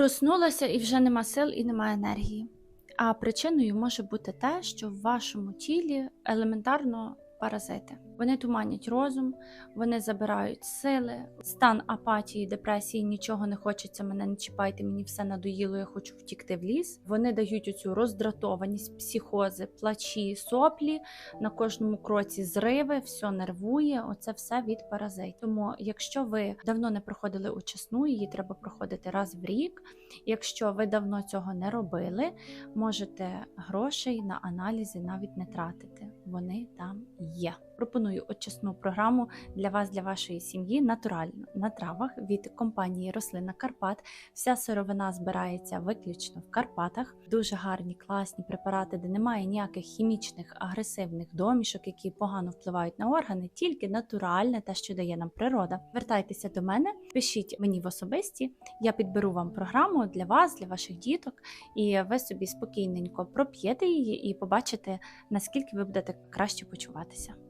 Проснулася і вже нема сил і немає енергії. А причиною може бути те, що в вашому тілі елементарно паразити. Вони туманять розум, вони забирають сили, стан апатії, депресії, нічого не хочеться, мене не чіпайте, мені все надоїло, я хочу втікти в ліс. Вони дають оцю роздратованість, психози, плачі, соплі на кожному кроці зриви, все нервує. Оце все від паразитів. Тому, якщо ви давно не проходили очисну, її треба проходити раз в рік. Якщо ви давно цього не робили, можете грошей на аналізи навіть не тратити. Вони там є. Пропоную очисну програму для вас, для вашої сім'ї, натурально на травах від компанії Рослина Карпат. Вся сировина збирається виключно в Карпатах. Дуже гарні, класні препарати, де немає ніяких хімічних агресивних домішок, які погано впливають на органи, тільки натуральне, те, що дає нам природа. Звертайтеся до мене, пишіть мені в особисті. Я підберу вам програму для вас, для ваших діток, і ви собі спокійненько проп'єте її і побачите, наскільки ви будете краще почуватися. Тримайся.